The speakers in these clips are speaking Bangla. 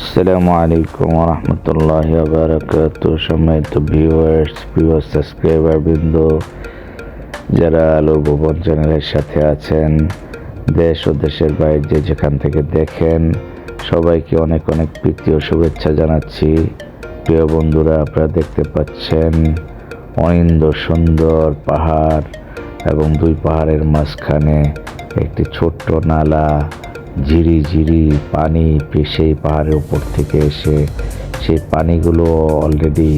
আসসালামু আলাইকুম রহমতুল্লাহ বারকাত সম্মানিত ভিউয়ার্স প্রিয় সাবস্ক্রাইবার বৃন্দ, যারা আলো ভুবন চ্যানেলের সাথে আছেন, দেশ ও দেশের বাইরে যে যেখান থেকে দেখেন, সবাইকে অনেক অনেক প্রীতি ও শুভেচ্ছা জানাচ্ছি। প্রিয় বন্ধুরা, আপনারা দেখতে পাচ্ছেন অনিন্দ সুন্দর পাহাড় এবং দুই পাহাড়ের মাঝখানে একটি ছোট্ট নালা। ঝিরি ঝিরি পানি সেই পাহাড়ের উপর থেকে এসে সেই পানিগুলো অলরেডি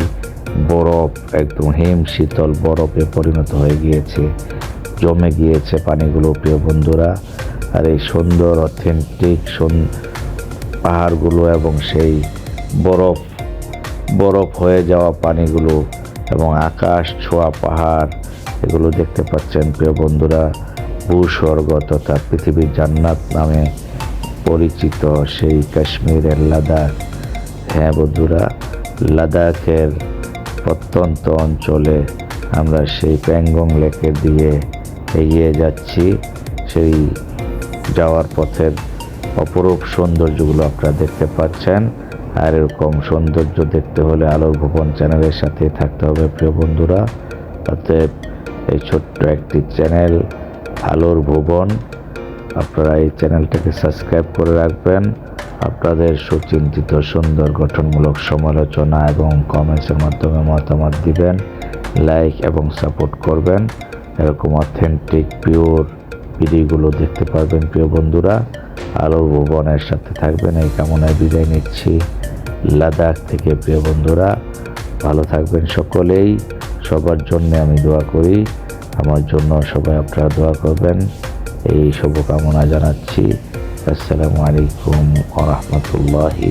বরফ, একদম হিম শীতল বরফে পরিণত হয়ে গিয়েছে, জমে গিয়েছে পানিগুলো, প্রিয় বন্ধুরা। আর এই সুন্দর অথেন্টিক পাহাড়গুলো এবং সেই বরফ বরফ হয়ে যাওয়া পানিগুলো এবং আকাশ ছোঁয়া পাহাড়, এগুলো দেখতে পাচ্ছেন, প্রিয় বন্ধুরা। ভূস্বর্গ তথা পৃথিবীর জান্নাত নামে পরিচিত সেই কাশ্মীরের লাদাখ। হ্যাঁ বন্ধুরা, লাদাখের প্রত্যন্ত অঞ্চলে আমরা সেই প্যাংগং লেকের দিয়ে এগিয়ে যাচ্ছি। সেই যাওয়ার পথের অপরূপ সৌন্দর্যগুলো আপনারা দেখতে পাচ্ছেন। আর এরকম সৌন্দর্য দেখতে হলে আলোর ভুবন চ্যানেলের সাথে থাকতে হবে, প্রিয় বন্ধুরা। অতএব এই ছোট্ট একটি চ্যানেল আলোর ভুবন। আপনারা এই চ্যানেলটাকে সাবস্ক্রাইব করে রাখবেন। আপনাদের সুচিন্তিত, সুন্দর, গঠনমূলক সমালোচনা এবং কমেন্টসের মাধ্যমে মতামত দিবেন লাইক এবং সাপোর্ট করবেন। এরকম অথেন্টিক পিওর ভিডিওগুলো দেখতে পারবেন প্রিয় বন্ধুরা। আলোর ভুবনের সাথে থাকবেন, এই কামনায় বিদায় নিচ্ছি। লাদাখ থেকে প্রিয় বন্ধুরা, ভালো থাকবেন সকলেই। সবার জন্য আমি দোয়া করি। আমার জন্য সবাই আপনারা দোয়া করবেন। এই শুভকামনা জানাচ্ছি। আসসালামু আলাইকুম আ রহমতুল্লাহি